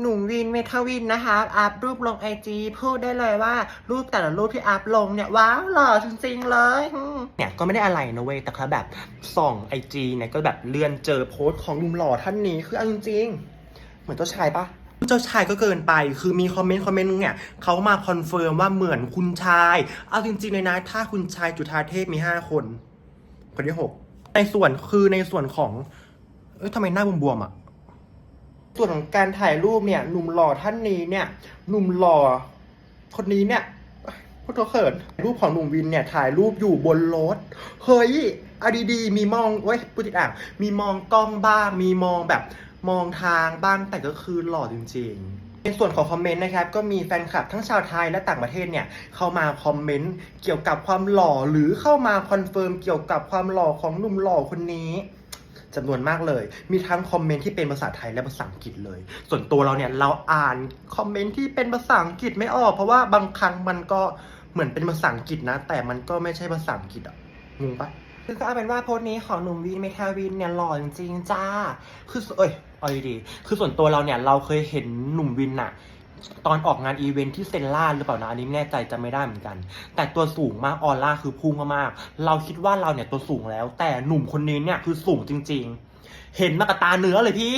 หนุ่มวินเมทาวินนะคะอัพรูปลงไอจีพูดได้เลยว่ารูปแต่ละรูปที่อัพลงเนี่ย ว้าวหล่อจริงๆเลยเนี่ยก็ไม่ได้อะไรนะเว้ยแต่ครับแบบส่องไอจีเนี่ยก็แบบเลื่อนเจอโพสต์ของหนุ่มหล่อท่านนี้คือเอาจริงๆเหมือนเจ้าชายปะเจ้าชายก็เกินไป คือมีคอมเมนต์คอมเมนต์นึงเนี่ยเขามาคอนเฟิร์มว่าเหมือนคุณชาย เอาจริงๆเลยนะ ถ้าคุณชายจุฑาเทพมีห้าคน คนที่หกในส่วนคือในส่วนของ เอ้ยทำไมหน้าบวมๆอะ ส่วนของการถ่ายรูปเนี่ยหนุ่มหล่อท่านนี้เนี่ยหนุ่มหล่อคนนี้เนี่ยพูดเขาเขินรูปของหนุ่มวินเนี่ยถ่ายรูปอยู่บนรถเฮ้ยเอาดีๆมีมองเว้ยพูดติดอ่างมีมองกล้องบ้าง มีมองแบบมองทางบ้างแต่ก็คือหล่อจริงๆ ในส่วนของคอมเมนต์นะครับ ก็มีแฟนคลับทั้งชาวไทยและต่างประเทศเนี่ย เข้ามาคอมเมนต์เกี่ยวกับความหล่อหรือเข้ามาคอนเฟิร์มเกี่ยวกับความหล่อของหนุ่มหล่อคนนี้ จำนวนมากเลย มีทั้งคอมเมนต์ที่เป็นภาษาไทยและภาษาอังกฤษเลย ส่วนตัวเราเนี่ยเราอ่านคอมเมนต์ที่เป็นภาษาอังกฤษไม่ออก เพราะว่าบางครั้งมันก็เหมือนเป็นภาษาอังกฤษนะ แต่มันก็ไม่ใช่ภาษาอังกฤษอะงงปะคือก็เอาเป็นว่าโพสต์นี้ของหนุ่มวินเมทาวินเนี่ยหล่อจริงๆจ้า คือเอ้ยเอาดีๆคือส่วนตัวเราเนี่ยเราเคยเห็นหนุ่มวินอะ ตอนออกงานอีเวนท์ที่เซนล่าหรือเปล่านะอันนี้ไม่แน่ใจจะไม่ได้เหมือนกัน แต่ตัวสูงมากออร่าคือพุ่งมากๆเราคิดว่าเราเนี่ยตัวสูงแล้ว แต่หนุ่มคนนี้เนี่ยคือสูงจริง ๆ เห็นมากับตาเนื้อเลยพี่